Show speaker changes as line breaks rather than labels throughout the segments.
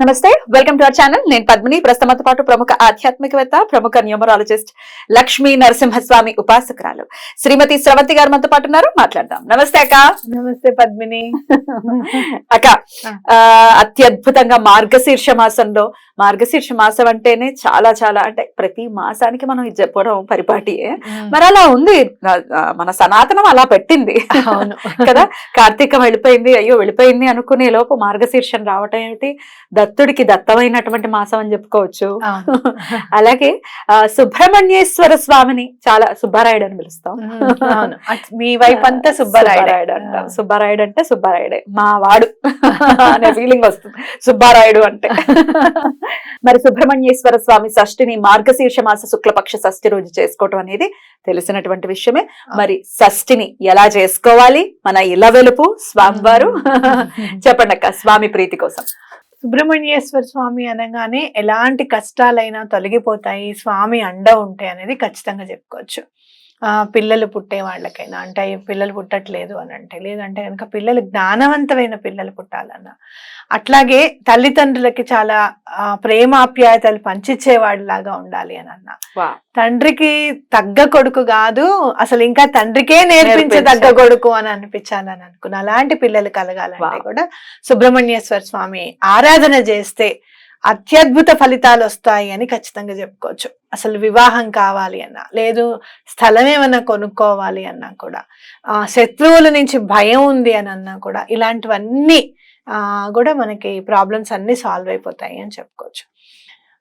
నమస్తే welcome to our channel నేను పద్మిని. ప్రస్తుతంతో పాటు ప్రముఖ ఆధ్యాత్మికవేత్త ప్రముఖ న్యూమరాలజిస్ట్ లక్ష్మీ నరసింహస్వామి ఉపాసకురాలు శ్రీమతి స్రవంతి గారు మనతో పాటు ఉన్నారు. మాట్లాడదాం. నమస్తే అక్క.
నమస్తే పద్మిని.
అక్క అత్యద్భుతంగా మార్గశీర్ష మాసంలో మార్గశీర్ష మాసం అంటేనే చాలా చాలా అంటే ప్రతి మాసానికి మనం ఇది చెప్పడం పరిపాటియే మరి అలా ఉంది. మన సనాతనం అలా పెట్టింది.
అవును.
కదా కార్తీకం వెళ్ళిపోయింది అయ్యో వెళ్ళిపోయింది అనుకునే లోపు మార్గశీర్షం రావటం ఏమిటి? దత్తుడికి దత్తమైనటువంటి మాసం అని చెప్పుకోవచ్చు. అలాగే సుబ్రహ్మణ్యేశ్వర స్వామిని చాలా సుబ్బారాయుడు అని పిలుస్తాం.
మీ వైపు అంతా సుబ్బరాయుడు.
అంటాం. సుబ్బారాయుడు అంటే సుబ్బారాయుడే. మా వాడు అనే ఫీలింగ్ వస్తుంది. సుబ్బారాయుడు అంటే. మరి సుబ్రహ్మణ్యేశ్వర స్వామి షష్ఠిని మార్గశీర్ష మాస శుక్లపక్ష షష్ఠి రోజు చేసుకోవటం అనేది తెలిసినటువంటి విషయమే. మరి షష్ఠిని ఎలా చేసుకోవాలి? మన ఇల వెలుపు స్వామివారు. చెప్పండి అక్క స్వామి ప్రీతి కోసం.
సుబ్రహ్మణ్యేశ్వర స్వామి అనగానే ఎలాంటి కష్టాలైనా తొలగిపోతాయి స్వామి అండ ఉంటాయి అనేది ఖచ్చితంగా చెప్పుకోవచ్చు. పిల్లలు పుట్టే వాళ్ళకైనా అంటే పిల్లలు పుట్టట్లేదు అని అంటే లేదంటే కనుక పిల్లలు జ్ఞానవంతమైన పిల్లలు పుట్టాలన్న అట్లాగే తల్లిదండ్రులకి చాలా ప్రేమాప్యాయతలు పంచిచ్చేవాడిలాగా ఉండాలి అని అన్న తండ్రికి తగ్గ కొడుకు కాదు అసలు ఇంకా తండ్రికే నేర్పించదగ్గ
నేర్పించాలి.
కొడుకు అని అనిపించాలని అనుకున్నా అలాంటి పిల్లలు కలగాలంటే. కూడా సుబ్రహ్మణ్యేశ్వర స్వామి ఆరాధన చేస్తే అత్యద్భుత ఫలితాలు వస్తాయి అని ఖచ్చితంగా చెప్పుకోవచ్చు. అసలు వివాహం కావాలి అన్నా లేదు స్థలం ఏమన్నా కొనుక్కోవాలి అన్నా కూడా శత్రువుల నుంచి భయం ఉంది అని అన్నా కూడా ఇలాంటివన్నీ కూడా మనకి ప్రాబ్లమ్స్ అన్నీ సాల్వ్ అయిపోతాయి అని చెప్పుకోవచ్చు.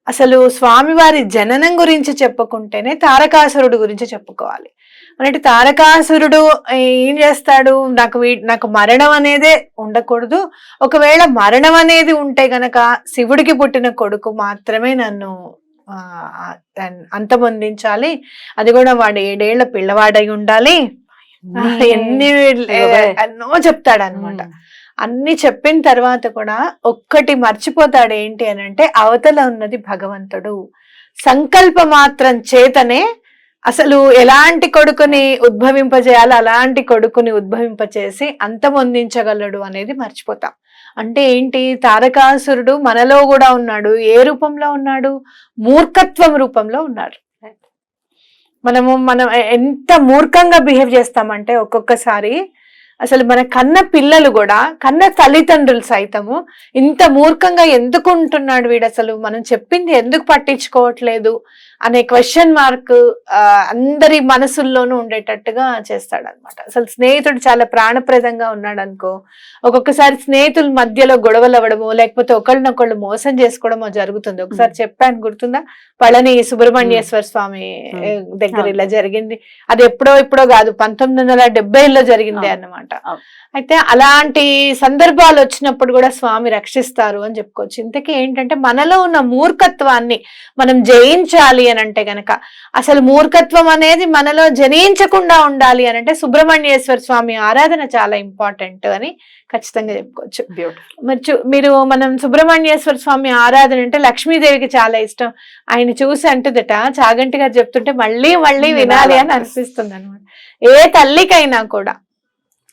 అసలు స్వామివారి జననం గురించి చెప్పుకుంటేనే తారకాసురుడు గురించి చెప్పుకోవాలి. అంటే తారకాసురుడు ఏం చేస్తాడు? నాకు వీ నాకు మరణం అనేదే ఉండకూడదు. ఒకవేళ మరణం అనేది ఉంటే గనక శివుడికి పుట్టిన కొడుకు మాత్రమే నన్ను అంతమొందించాలి. అది కూడా వాడు ఏడేళ్ళ పిల్లవాడై ఉండాలి. ఎన్ని ఎన్నో చెప్తాడు అనమాట అన్ని చెప్పిన తర్వాత కూడా ఒక్కటి మర్చిపోతాడు ఏంటి అని అంటే అవతల ఉన్నది భగవంతుడు. సంకల్ప మాత్రం చేతనే అసలు ఎలాంటి కొడుకుని ఉద్భవింపజేయాలి అలాంటి కొడుకుని ఉద్భవింపచేసి అంతమొందించగలడు అనేది మర్చిపోతాం. అంటే ఏంటి? తారకాసురుడు మనలో కూడా ఉన్నాడు. ఏ రూపంలో ఉన్నాడు? మూర్ఖత్వం రూపంలో ఉన్నాడు. మనము మనం ఎంత మూర్ఖంగా బిహేవ్ చేస్తామంటే ఒక్కొక్కసారి అసలు మన కన్న పిల్లలు కూడా కన్న తల్లిదండ్రులు సైతము ఇంత మూర్ఖంగా ఎందుకు ఉంటున్నాడు వీడు అసలు? మనం చెప్పింది ఎందుకు పట్టించుకోవట్లేదు? అనే క్వశ్చన్ మార్క్ అందరి మనసుల్లోనూ ఉండేటట్టుగా చేస్తాడు అనమాట అసలు స్నేహితుడు చాలా ప్రాణప్రదంగా ఉన్నాడు అనుకో ఒక్కొక్కసారి స్నేహితుల మధ్యలో గొడవలు అవ్వడమో లేకపోతే ఒకళ్ళనొకళ్ళు మోసం చేసుకోవడమో జరుగుతుంది. ఒకసారి చెప్పాను గుర్తుందా? పళని సుబ్రహ్మణ్యేశ్వర స్వామి దగ్గర. ఇలా జరిగింది. అది ఎప్పుడో ఎప్పుడో కాదు పంతొమ్మిది వందల డెబ్బైలో జరిగింది. అన్నమాట. అయితే అలాంటి సందర్భాలు వచ్చినప్పుడు కూడా స్వామి రక్షిస్తారు అని చెప్పుకోవచ్చు. ఇంతకీ ఏంటంటే మనలో ఉన్న మూర్ఖత్వాన్ని మనం జయించాలి అని అంటే గనక అసలు మూర్ఖత్వం అనేది మనలో జనించకుండా ఉండాలి అని అంటే సుబ్రహ్మణ్యేశ్వర స్వామి ఆరాధన చాలా ఇంపార్టెంట్ అని ఖచ్చితంగా చెప్పుకోవచ్చు. మరి మీరు మనం సుబ్రహ్మణ్యేశ్వర స్వామి ఆరాధన అంటే లక్ష్మీదేవికి చాలా ఇష్టం. ఆయన చూసి అంటుందట చాగంటి గారు చెప్తుంటే మళ్ళీ మళ్ళీ వినాలి అని అనిపిస్తుంది. అనమాట ఏ తల్లికైనా కూడా.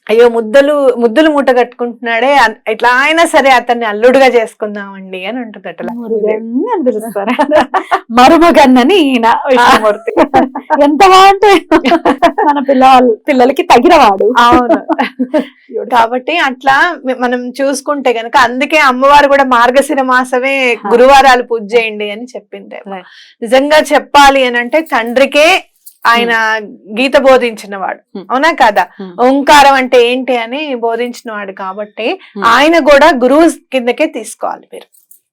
అయ్యో ముద్దలు ముద్దులు మూట కట్టుకుంటున్నాడే. ఎట్లా అయినా సరే అతన్ని అల్లుడుగా చేసుకుందామండి అని అంటుందట.
అని పిలుస్తారు? మరుమగన్నని ఈయన విష్ణుమూర్తి. ఎంత బాగుంటే మన పిల్లవాళ్ళు. పిల్లలకి తగినవాడు.
అవును. కాబట్టి అట్లా మనం చూసుకుంటే గనక అందుకే అమ్మవారు కూడా మార్గశిర మాసమే గురువారాలు పూజ చేయండి అని చెప్పింది. నిజంగా చెప్పాలి అని అంటే తండ్రికే ఆయన గీత బోధించిన వాడు. అవునా కదా. ఓంకారం అంటే ఏంటి అని బోధించిన వాడు కాబట్టి. ఆయన కూడా గురువు కిందకే తీసుకోవాలి మీరు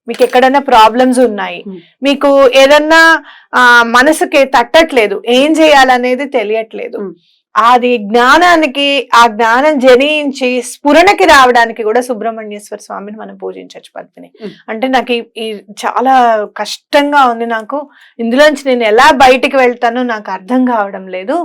మీకు ఎక్కడైనా ప్రాబ్లమ్స్ ఉన్నాయి
Hmm.
మీకు ఏదన్నా ఆ మనసుకి తట్టట్లేదు ఏం చేయాలనేది తెలియట్లేదు
Hmm.
అది జ్ఞానానికి ఆ జ్ఞానం జనించి స్ఫురణకి రావడానికి కూడా సుబ్రహ్మణ్యేశ్వర స్వామిని మనం పూజించవచ్చు పద్మిని
Hmm.
అంటే నాకు ఈ- ఈ చాలా కష్టంగా ఉంది నాకు ఇందులోంచి నేను ఎలా బయటికి వెళ్తానో నాకు అర్థం కావడం లేదు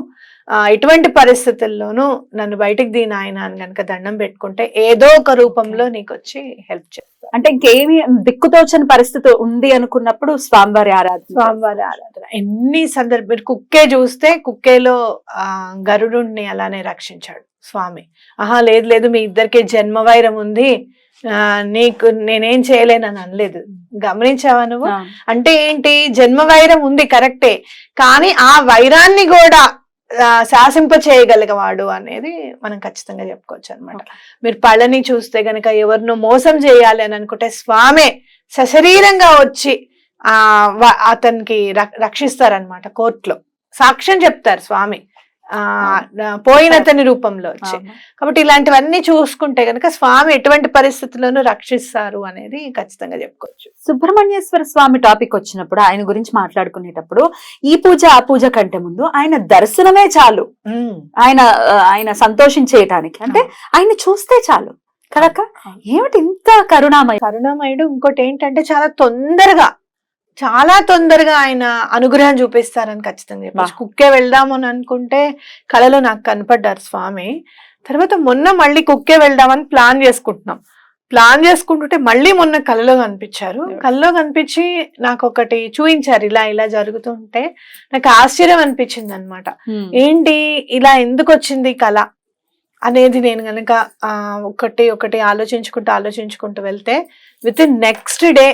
ఆ ఇటువంటి పరిస్థితుల్లోనూ నన్ను బయటికి దీని ఆయన అని కనుక దండం పెట్టుకుంటే ఏదో ఒక రూపంలో నీకు వచ్చి హెల్ప్ చేస్తాను
అంటే ఇంకేమి దిక్కుతోచని పరిస్థితి ఉంది అనుకున్నప్పుడు స్వామివారి ఆరాధన
స్వామివారి ఆరాధన. ఎన్ని సందర్భ కుక్కే చూస్తే కుక్కేలో ఆ గరుడుని అలానే రక్షించాడు స్వామి. ఆహా లేదు లేదు మీ ఇద్దరికి జన్మ వైరం ఉంది. ఆ, నీకు నేనేం చేయలేనని అనలేదు. గమనించావా నువ్వు? అంటే ఏంటి? జన్మ వైరం ఉంది కరెక్టే. కానీ ఆ వైరాన్ని కూడా శాసింప చేయగలిగవాడు అనేది మనం ఖచ్చితంగా చెప్పుకోవచ్చు అనమాట మీరు పళ్ళని చూస్తే గనక ఎవరినో మోసం చేయాలి అని అనుకుంటే స్వామే సశరీరంగా వచ్చి ఆ అతనికి రక్- రక్షిస్తారనమాట కోర్టులో. సాక్ష్యం చెప్తారు స్వామి. ఆ పోయిన అతని రూపంలో వచ్చి. కాబట్టి ఇలాంటివన్నీ చూసుకుంటే గనక స్వామి ఎటువంటి పరిస్థితుల్లోనూ రక్షిస్తారు అనేది ఖచ్చితంగా చెప్పుకోవచ్చు.
సుబ్రహ్మణ్యేశ్వర స్వామి టాపిక్ వచ్చినప్పుడు ఆయన గురించి మాట్లాడుకునేటప్పుడు ఈ పూజ ఆ పూజ కంటే ముందు ఆయన దర్శనమే చాలు. ఆయన ఆయన సంతోషించేయటానికి. అంటే ఆయన చూస్తే చాలు. కదక్క ఏమిటి ఇంత కరుణామయ?
కరుణామయుడు ఇంకోటి ఏంటంటే చాలా తొందరగా చాలా తొందరగా ఆయన అనుగ్రహం చూపిస్తారని ఖచ్చితంగా చెప్పచ్చు. కుక్కే వెళ్దాము అని అనుకుంటే కళలో నాకు కనపడ్డారు స్వామి. తర్వాత మొన్న మళ్ళీ కుక్కే వెళ్దామని ప్లాన్ చేసుకుంటున్నాం. ప్లాన్ చేసుకుంటుంటే మళ్ళీ మొన్న కళలో కనిపించారు. కళలో కనిపించి నాకు ఒకటి చూపించారు ఇలా ఇలా జరుగుతుంటే నాకు ఆశ్చర్యం అనిపించింది అనమాట ఏంటి ఇలా ఎందుకు వచ్చింది కళ అనేది నేను గనక ఆ, ఒకటి ఒకటి ఆలోచించుకుంటూ ఆలోచించుకుంటూ వెళ్తే విత్ ఇన్ నెక్స్ట్ డే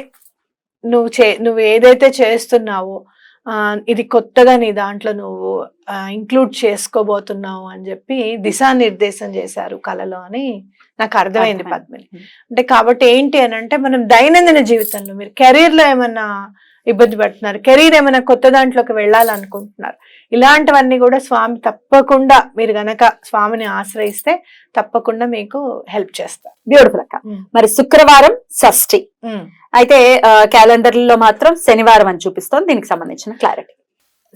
నువ్వు చే నువ్వు ఏదైతే చేస్తున్నావో ఇది కొత్తగా నీ దాంట్లో నువ్వు ఇంక్లూడ్ చేసుకోబోతున్నావు అని చెప్పి దిశానిర్దేశం చేశారు కళలో అని నాకు అర్థమైంది. పద్మిని. అంటే కాబట్టి ఏంటి అని అంటే మనం దైనందిన జీవితంలో మీరు కెరీర్లో ఏమన్నా ఇబ్బంది పడుతున్నారు కెరీర్ ఏమైనా కొత్త దాంట్లోకి వెళ్ళాలనుకుంటున్నారు ఇలాంటివన్నీ కూడా స్వామి తప్పకుండా మీరు గనక స్వామిని ఆశ్రయిస్తే తప్పకుండా మీకు హెల్ప్ చేస్తారు.
బ్యూటిఫుల్ అక్క. మరి శుక్రవారం షష్ఠి. అయితే క్యాలెండర్లో మాత్రం శనివారం అని చూపిస్తోంది. దీనికి సంబంధించిన క్లారిటీ.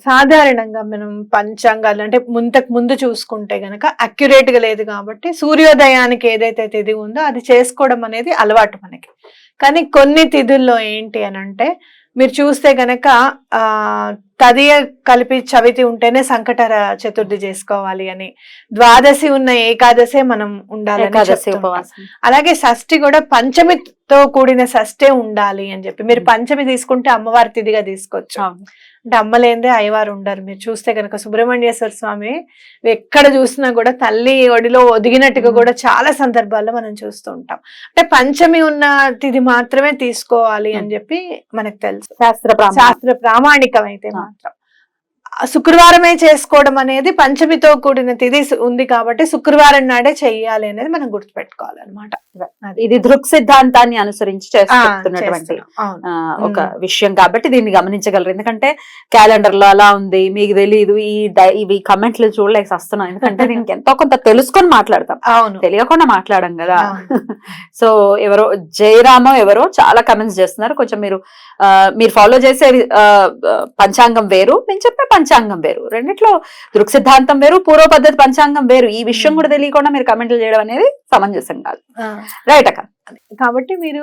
సాధారణంగా మనం పంచాంగాలు అంటే ముంతకు ముందు చూసుకుంటే గనక అక్యురేట్గా లేదు కాబట్టి సూర్యోదయానికి ఏదైతే తిథి ఉందో అది చేసుకోవడం అనేది అలవాటు మనకి. కానీ కొన్ని తిథుల్లో ఏంటి అని అంటే మీరు చూస్తే గనక ఆ తదియ కలిపి చవితి ఉంటేనే సంకటర చతుర్థి చేసుకోవాలి అని. ద్వాదశి ఉన్న ఏకాదశే మనం.
ఉపవాసం.
అలాగే షష్ఠి కూడా పంచమితో కూడిన షష్ఠే ఉండాలి అని చెప్పి మీరు పంచమి తీసుకుంటే అమ్మవారి తిథిగా తీసుకోవచ్చు. అంటే అమ్మలేందే అయ్యవారు ఉండరు మీరు చూస్తే కనుక సుబ్రహ్మణ్యేశ్వర స్వామి ఎక్కడ చూసినా కూడా తల్లి ఒడిలో ఒదిగినట్టుగా. కూడా చాలా సందర్భాల్లో మనం చూస్తూ ఉంటాం అంటే పంచమి ఉన్న తిథి మాత్రమే తీసుకోవాలి అని చెప్పి మనకు తెలుసు
శాస్త్ర.
శాస్త్ర ప్రామాణికం అయితే. మాత్రం శుక్రవారమే చేసుకోవడం అనేది పంచమితో కూడిన తిథి ఉంది కాబట్టి శుక్రవారం నాడే చెయ్యాలి అనేది మనం గుర్తుపెట్టుకోవాలన్నమాట.
ఇది దృక్ సిద్ధాంతాన్ని అనుసరించి చేస్తూ
ఆ,
చెప్తున్నటువంటి
చేస్తున్నాం. అవును.
ఆ, ఒక. విషయం కాబట్టి దీన్ని గమనించగలరు ఎందుకంటే క్యాలెండర్లో అలా ఉంది మీకు తెలియదు ఈ ఇవి కమెంట్లు చూడలేక వస్తున్నాం ఎందుకంటే దీనికి ఎంతో కొంత తెలుసుకొని మాట్లాడతాం
అవును
తెలియకుండా మాట్లాడం కదా. సో ఎవరో జయరామో ఎవరో చాలా కమెంట్స్ చేస్తున్నారు కొంచెం మీరు మీరు ఫాలో చేసే పంచాంగం వేరు నేను చెప్పే పంచాంగం వేరు రెండిట్లో దృక్ సిద్ధాంతం వేరు పూర్వ పద్ధతి పంచాంగం వేరు ఈ విషయం కూడా తెలియకుండా మీరు కమెంట్లు చేయడం అనేది సమంజసం కాదు. రైట్ అక్క
కాబట్టి మీరు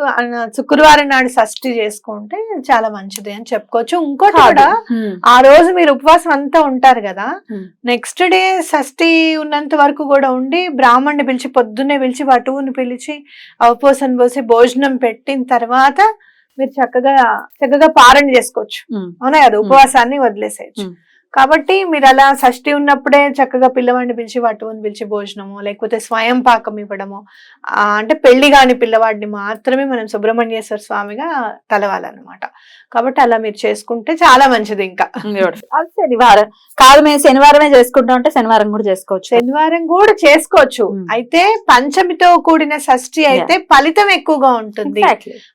శుక్రవారం నాడు షష్ఠి చేసుకుంటే చాలా మంచిది అని చెప్పుకోవచ్చు ఇంకోటి. కూడా
హ్మ్.
ఆ రోజు మీరు ఉపవాసం అంతా ఉంటారు కదా
Hmm.
నెక్స్ట్ డే షష్ఠి ఉన్నంత వరకు కూడా ఉండి బ్రాహ్మణ్ణి పిలిచి పొద్దున్నే పిలిచి వటువుని పిలిచి అవపోసన పోసి భోజనం పెట్టిన తర్వాత మీరు చక్కగా చక్కగా పారణ చేసుకోవచ్చు. అవునా కదా ఉపవాసాన్ని వదిలేసేయచ్చు
Hmm.
కాబట్టి మీరు అలా షష్ఠి ఉన్నప్పుడే చక్కగా పిల్లవాడిని పిలిచి వటువుని పిలిచి భోజనము లేకపోతే స్వయం పాకం ఇవ్వడము ఆ, అంటే పెళ్ళి కాని పిల్లవాడిని మాత్రమే మనం సుబ్రహ్మణ్యేశ్వర స్వామిగా తలవాలన్నమాట. కాబట్టి అలా మీరు చేసుకుంటే చాలా మంచిది ఇంకా.
శనివారం. కాదు మేము శనివారమే చేసుకుంటాం అంటే శనివారం కూడా చేసుకోవచ్చు.
శనివారం కూడా చేసుకోవచ్చు.
Hmm.
అయితే పంచమితో కూడిన షష్ఠి అయితే ఫలితం ఎక్కువగా ఉంటుంది.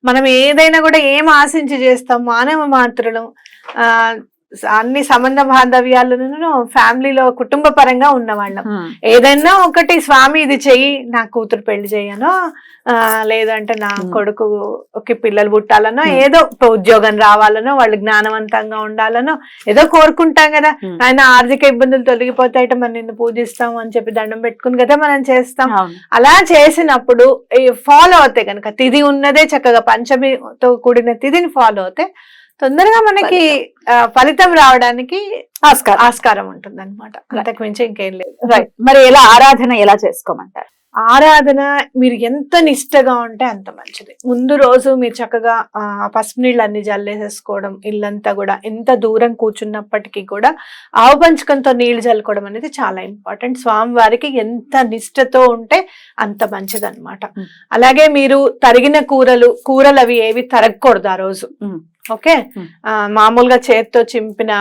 మనం ఏదైనా కూడా ఏం ఆశించి చేస్తాం మానవ మాత్రులం ఆ అన్ని సంబంధ బాంధవ్యాలను ఫ్యామిలీలో కుటుంబ పరంగా ఉన్నవాళ్ళం ఏదైనా ఒకటి స్వామి ఇది చెయ్యి నా కూతురు పెళ్ళి చేయనో ఆ, లేదంటే నా. కొడుకు ఒక పిల్లలు పుట్టాలనో. ఏదో ఉద్యోగం రావాలనో వాళ్ళు జ్ఞానవంతంగా ఉండాలనో ఏదో కోరుకుంటాం కదా. ఆయన ఆర్థిక ఇబ్బందులు తొలగిపోతాయట మనం నిన్ను పూజిస్తాం అని చెప్పి దండం పెట్టుకుని కదా మనం చేస్తాం అలా చేసినప్పుడు ఫాలో అవుతాయి కనుక తిథి ఉన్నదే చక్కగా పంచమితో కూడిన తిథిని ఫాలో అవుతే తొందరగా మనకి ఫలితం. రావడానికి
ఆస్కారం.
ఆస్కారం ఉంటుంది అనమాట అంతకు మించి ఇంకేం లేదు.
రైట్ మరి ఎలా ఆరాధన ఎలా చేసుకోమంటారు?
ఆరాధన మీరు ఎంత నిష్టగా ఉంటే అంత మంచిది. ముందు రోజు మీరు చక్కగా పసుపు నీళ్ళు అన్ని జల్లేసేసుకోవడం ఇల్లంతా కూడా ఎంత దూరం కూర్చున్నప్పటికీ కూడా ఆవు పంచకంతో నీళ్ళు చల్లుకోవడం అనేది చాలా ఇంపార్టెంట్. స్వామివారికి ఎంత నిష్టతో ఉంటే అంత మంచిది అనమాట
Mm.
అలాగే మీరు తరిగిన కూరలు కూరలు అవి ఏవి తరగకూడదు ఆ రోజు.
Mm.
ఓకే. మామూలుగా చేత్తో చింపిన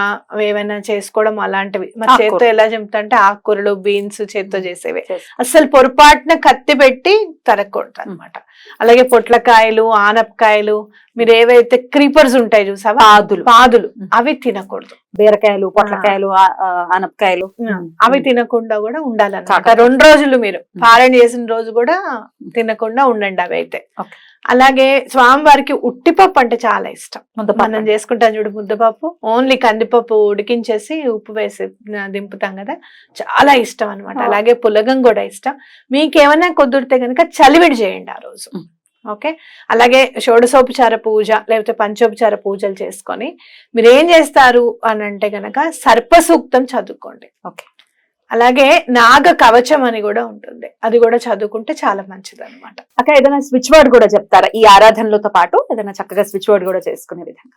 ఏవైనా చేసుకోవడం అలాంటివి. మరి
ఆకుకూర.
చేత్తో ఎలా చింపుతా అంటే ఆకుకూరలు బీన్స్ చేత్తో చేసేవి.
చేస్-
అసలు పొరపాటున కత్తి పెట్టి తరగకూడదు అనమాట అలాగే పొట్లకాయలు ఆనపకాయలు మీరు ఏవైతే క్రీపర్స్ ఉంటాయి చూసావా?
పాదులు.
పాదులు. అవి తినకూడదు.
బీరకాయలు పొట్లకాయలు ఆనపకాయలు.
అవి తినకుండా కూడా ఉండాలన్నమాట. రెండు రోజులు మీరు. పారాయణ చేసిన రోజు కూడా తినకుండా ఉండండి అవి అయితే. అలాగే స్వామివారికి ఉట్టిపప్పు అంటే చాలా ఇష్టం. మనం చేసుకుంటాం చూడు ముద్దపప్పు ఓన్లీ కందిపప్పు ఉడికించేసి ఉప్పు వేసి దింపుతాం కదా చాలా ఇష్టం అన్నమాట
Oh.
అలాగే పులగం కూడా ఇష్టం మీకేమైనా కుదిరితే కనుక చలివిడి చేయండి ఆ రోజు. ఓకే అలాగే షోడశోపచార పూజ లేకపోతే పంచోపచార పూజలు చేసుకొని మీరు ఏం చేస్తారు అని అంటే గనక సర్ప సూక్తం చదువుకోండి
Okay.
అలాగే నాగ కవచం అని కూడా ఉంటుంది. అది కూడా చదువుకుంటే చాలా మంచిది అనమాట
అక్కడ ఏదైనా స్విచ్ వర్డ్ కూడా చెప్తారా? ఈ ఆరాధనలతో పాటు ఏదైనా చక్కగా స్విచ్ వర్డ్ కూడా చేసుకునే విధంగా?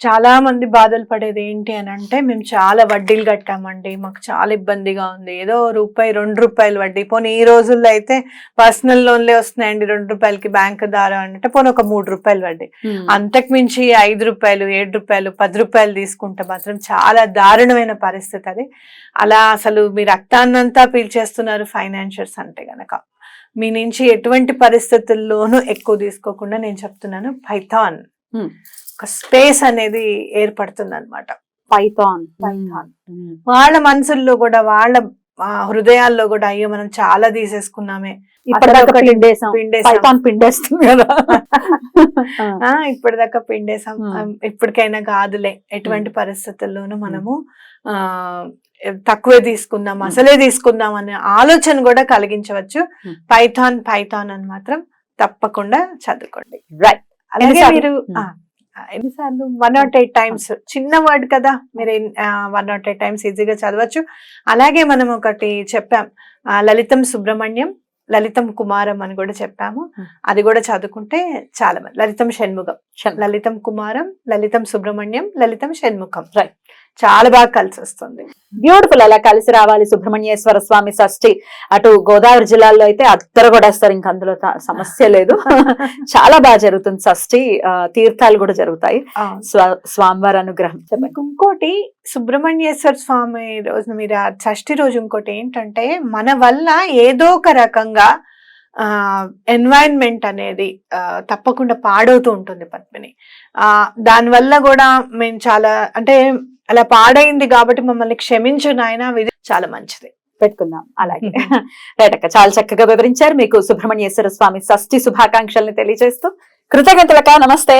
చాలా మంది బాధలు పడేది ఏంటి అని అంటే మేము చాలా వడ్డీలు కట్టామండి. మాకు చాలా ఇబ్బందిగా ఉంది. ఏదో రూపాయి రెండు రూపాయలు వడ్డీ. పోనీ ఈ రోజుల్లో అయితే పర్సనల్ లోన్లే వస్తున్నాయండి రెండు రూపాయలకి బ్యాంక్ ద్వారా అంటే పోనీ ఒక మూడు రూపాయలు వడ్డీ. అంతకు మించి ఐదు రూపాయలు ఏడు రూపాయలు పది రూపాయలు తీసుకుంటే మాత్రం చాలా దారుణమైన పరిస్థితి అది. అలా అసలు మీ రక్తాన్నంతా పీల్చేస్తున్నారు ఫైనాన్షియర్స్ అంటే గనక. మీ నుంచి ఎటువంటి పరిస్థితుల్లోనూ ఎక్కువ తీసుకోకుండా నేను చెప్తున్నాను పైథాన్. ఒక స్పేస్ అనేది ఏర్పడుతుంది అనమాట
పైథాన్
Python. వాళ్ళ మనసుల్లో కూడా వాళ్ళ హృదయాల్లో కూడా అయ్యో మనం చాలా తీసేసుకున్నామే.
ఇప్పటిదాకా పిండేసాం
పిండేసాం.
పైథాన్ పిండేస్తుంది కదా.
ఆ ఇప్పటిదాకా పిండేసాం
Hmm.
ఇప్పటికైనా కాదులే. ఎటువంటి పరిస్థితుల్లోనూ మనము ఆ తక్కువే తీసుకుందాం అసలే తీసుకుందాం అనే ఆలోచన కూడా కలిగించవచ్చు.
Hmm.
పైథాన్ పైథాన్ అని మాత్రం తప్పకుండా చదువుకోండి.
రైట్
అలాగే? మీరు
Hmm.
ఎన్నిసార్లు? వన్ నాట్ ఎయిట్ టైమ్స్ చిన్న వర్డ్ కదా. మీరు వన్ నాట్ ఎయిట్ టైమ్స్ ఈజీగా చదవచ్చు. అలాగే మనం ఒకటి చెప్పాం. లలితం సుబ్రహ్మణ్యం లలితం కుమారం అని కూడా చెప్పాము.
Hmm.
అది కూడా చదువుకుంటే చాలా లలితం షణ్ముఖం. లలితం కుమారం లలితం సుబ్రహ్మణ్యం లలితం షణ్ముఖం.
Right.
చాలా బాగా కలిసి వస్తుంది
బ్యూటిఫుల్ అలా కలిసి రావాలి సుబ్రహ్మణ్యేశ్వర స్వామి షష్ఠి. అటు గోదావరి జిల్లాలో అయితే అద్దరు కూడా వస్తారు ఇంక అందులో సమస్య లేదు. చాలా బాగా జరుగుతుంది షష్ఠి తీర్థాలు కూడా జరుగుతాయి. స్వా- స్వామివారి అనుగ్రహం.
ఇంకోటి సుబ్రహ్మణ్యేశ్వర స్వామి రోజు మీరు షష్ఠి రోజు ఇంకోటి ఏంటంటే మన వల్ల ఏదో ఒక రకంగా ఆ ఎన్వైరన్మెంట్ అనేది తప్పకుండా పాడవుతూ ఉంటుంది పద్మిని. ఆ దానివల్ల కూడా మేము చాలా అంటే అలా పాడైంది కాబట్టి మమ్మల్ని క్షమించు నాయన ఇది చాలా మంచిది.
పెట్టుకుందాం. అలాగే. రైట్ అక్క చాలా చక్కగా వివరించారు. మీకు సుబ్రహ్మణ్యేశ్వర స్వామి షష్ఠి శుభాకాంక్షల్ని తెలియజేస్తూ కృతజ్ఞతలక నమస్తే.